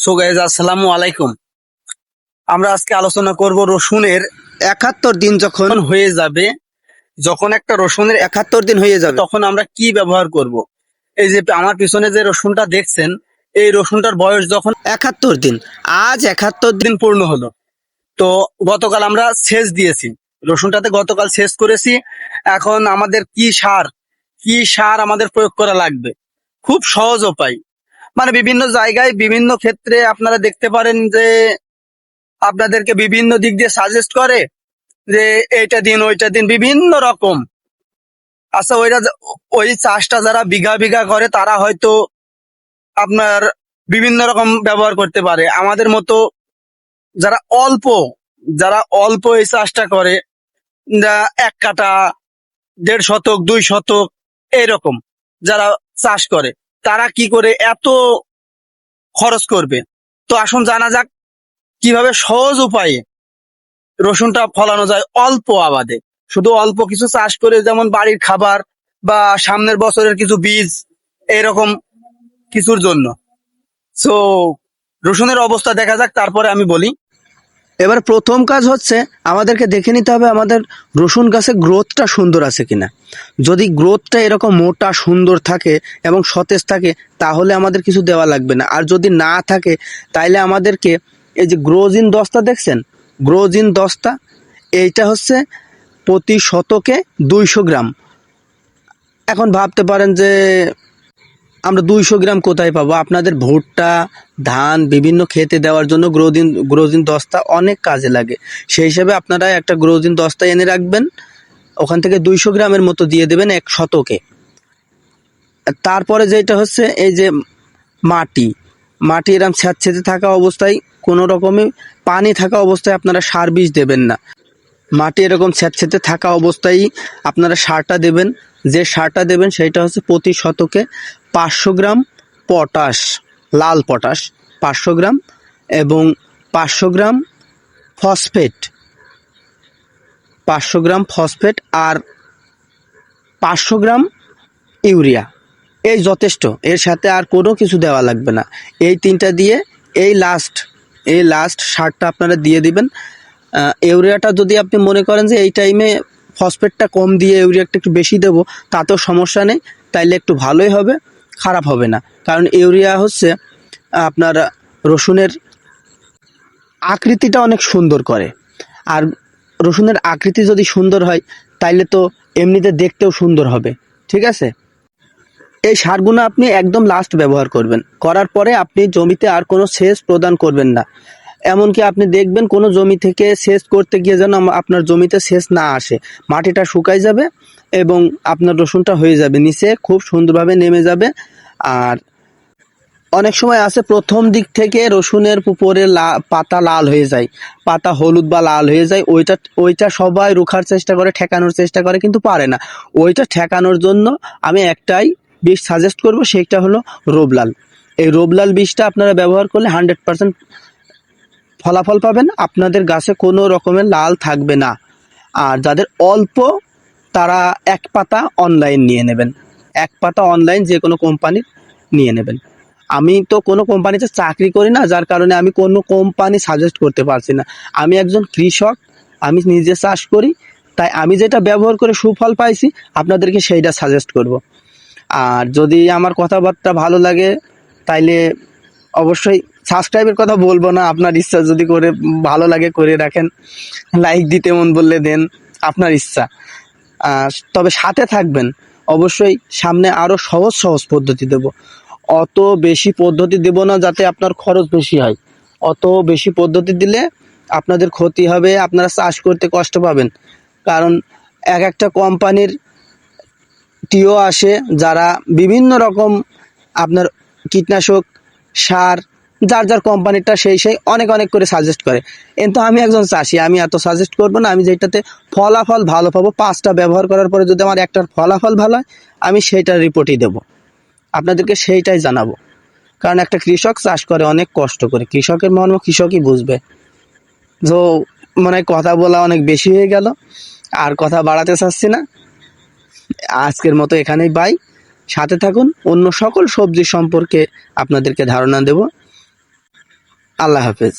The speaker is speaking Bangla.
সো গাইজ আসসালামু আলাইকুম। আমরা আজকে আলোচনা করব রসুনের একাত্তর দিন যখন হয়ে যাবে, যখন একটা রসুনের একাত্তর দিন হয়ে যাবে, তখন আমরা কি ব্যবহার করব? এই যে আমার পিছনে যে রসুনটা দেখছেন, এই রসুনটার বয়স যখন একাত্তর দিন, আজ একাত্তর দিন পূর্ণ হলো। তো গতকাল আমরা সেচ দিয়েছি। রসুনটাতে গতকাল সেচ করেছি। এখন আমাদের কি সার কি সার আমাদের প্রয়োগ করা লাগবে? খুব সহজ উপায়। মানে বিভিন্ন জায়গায়, বিভিন্ন ক্ষেত্রে আপনারা দেখতে পারেন যে আপনাদেরকে বিভিন্ন দিক দিয়ে সাজেস্ট করে যে এইটা দিন, ওইটা দিন, বিভিন্ন রকম। আচ্ছা ওইটা ওই চাষটা যারা বিঘা বিঘা করে, তারা হয়তো আপনার বিভিন্ন রকম ব্যবহার করতে পারে। আমাদের মতো যারা অল্প যারা অল্প এই চাষটা করে এক কাটা দেড় শতক, দুই শতক, এইরকম যারা চাষ করে। তারা কি করে এত খরচ করবে? তো আসুন জানা যাক কীভাবে সহজ উপায়ে রসুনটা ফলানো যায় অল্প আবাদে। শুধু অল্প কিছু চাষ করে যেমন বাড়ির খাবার বা সামনের বছরের কিছু বীজ, এরকম কিছুর জন্য। সো রসুনের অবস্থা দেখা যাক, তারপরে আমি বলি। এবার প্রথম কাজ হচ্ছে আমাদেরকে দেখে নিতে হবে আমাদের রসুন গাছে গ্রোথটা সুন্দর আছে কিনা। যদি গ্রোথটা এরকম মোটা, সুন্দর থাকে এবং সতেজ থাকে, তাহলে আমাদের কিছু দেওয়া লাগবে না। আর যদি না থাকে, তাইলে আমাদেরকে এই যে গ্রোজিন দস্তা দেখছেন? গ্রোজিন দস্তা, এইটা হচ্ছে প্রতি শতকে দুইশো গ্রাম। এখন ভাবতে পারেন যে আমরা দুইশো গ্রাম কোথায় পাবো? আপনাদের ভুট্টা, ধান, বিভিন্ন খেতে দেওয়ার জন্য গ্রোদিন গ্রোজিন দস্তা অনেক কাজে লাগে। সেই হিসাবে আপনারা একটা গ্রোজিন দস্তা এনে রাখবেন, ওখান থেকে দুইশো গ্রামের মতো দিয়ে দেবেন এক শতকে। তারপরে যেটা হচ্ছে, এই যে মাটি মাটি এরম স্যাঁতস্যাঁতে থাকা অবস্থায়, কোনো রকমই পানি থাকা অবস্থায় আপনারা সার বীজ দেবেন না। মাটি এরকম স্যাঁতস্যাঁতে থাকা অবস্থায় আপনারা সারটা দেবেন। যে সারটা দেবেন সেটা হচ্ছে প্রতি শতকে পাঁচশো গ্রাম পটাশ, লাল পটাশ পাঁচশো গ্রাম এবং পাঁচশো গ্রাম ফসফেট, পাঁচশো গ্রাম ফসফেট আর পাঁচশো গ্রাম ইউরিয়া। এই যথেষ্ট, এর সাথে আর কোনো কিছু দেওয়া লাগবে না। এই তিনটা দিয়ে এই লাস্ট এই লাস্ট সারটা আপনারা দিয়ে দিবেন। ইউরিয়াটা যদি আপনি মনে করেন যে এই টাইমে ফসফেটটা কম দিয়ে ইউরিয়াটা একটু বেশি দেবো, তাতেও সমস্যা নেই, তাইলে একটু ভালোই হবে, খারাপ হবে না। কারণ ইউরিয়া হচ্ছে আপনার রসুনের আকৃতিটা অনেক সুন্দর করে। আর রসুনের আকৃতি যদি সুন্দর হয়, তাইলে তো এমনিতে দেখতেও সুন্দর হবে, ঠিক আছে? এই সারগুলো আপনি একদম লাস্ট ব্যবহার করবেন, করার পরে আপনি জমিতে আর কোনো সেচ প্রদান করবেন না। এমনকি আপনি দেখবেন কোনো জমি থেকে সেচ করতে গিয়ে যেন আপনার জমিতে সেচ না আসে। মাটিটা শুকাই যাবে এবং আপনার রসুনটা হয়ে যাবে। নিচে খুব সুন্দরভাবে নেমে যাবে। আর অনেক সময় আছে, প্রথম দিক থেকে রসুনের উপরে পাতা লাল হয়ে যায়। পাতা হলুদ বা লাল হয়ে যায়। ওইটা ওইটা সবাই রুখার চেষ্টা করে, ঠেকানোর চেষ্টা করে, কিন্তু পারে না। ওইটা ঠেকানোর জন্য আমি একটাই বিষ সাজেস্ট করব, সেটা হলো রোবলাল। এই রোবলাল বিষটা আপনারা ব্যবহার করলে হান্ড্রেড পার্সেন্ট ফলাফল পাবেন। আপনাদের গাছে কোনো রকমের লাল থাকবে না। আর যাদের অল্প, তারা এক পাতা অনলাইন নিয়ে নেবেন। এক পাতা অনলাইন যে কোনো কোম্পানির নিয়ে নেবেন। আমি তো কোনো কোম্পানিতে চাকরি করি না, যার কারণে আমি কোনো কোম্পানি সাজেস্ট করতে পারছি না। আমি একজন কৃষক, আমি নিজে চাষ করি, তাই আমি যেটা ব্যবহার করে সুফল পাইছি, আপনাদেরকে সেইটা সাজেস্ট করব। আর যদি আমার কথাবার্তা ভালো লাগে, তাইলে অবশ্যই সাবস্ক্রাইবের কথা বলব না, আপনার ইচ্ছা যদি করে, ভালো লাগে করে রাখেন লাইক দিতে মন বললে দেন, আপনার ইচ্ছা। তবে সাথে থাকবেন, অবশ্যই সামনে আরও সহজ সহজ পদ্ধতি দেব। অত বেশি পদ্ধতি দেব না যাতে আপনার খরচ বেশি হয়। অত বেশি পদ্ধতি দিলে আপনাদের ক্ষতি হবে, আপনারা চাষ করতে কষ্ট পাবেন। কারণ এক একটা কোম্পানির টিও আসে, যারা বিভিন্ন রকম আপনার কীটনাশক, সার যার যার কোম্পানিটা সেই সেই অনেক অনেক করে সাজেস্ট করে। কিন্তু আমি একজন চাষি, আমি এত সাজেস্ট করব না, আমি যেটাতে ফলাফল ভালো পাবো, পাঁচটা ব্যবহার করার পরে যদি আমার একটার ফলাফল ভালো হয়, আমি সেইটার রিপোর্টই দেব। আপনাদেরকে সেইটাই জানাব। কারণ একটা কৃষক চাষ করে অনেক কষ্ট করে। কৃষকের মর্ম কৃষকই বুঝবে। তো মানে কথা বলা অনেক বেশি হয়ে গেল। আর কথা বাড়াতে চাচ্ছি না। আজকের মতো এখানেই বাই। সাথে থাকুন, অন্য সকল সবজি সম্পর্কে আপনাদেরকে ধারণা দেব। আল্লাহ হাফেজ।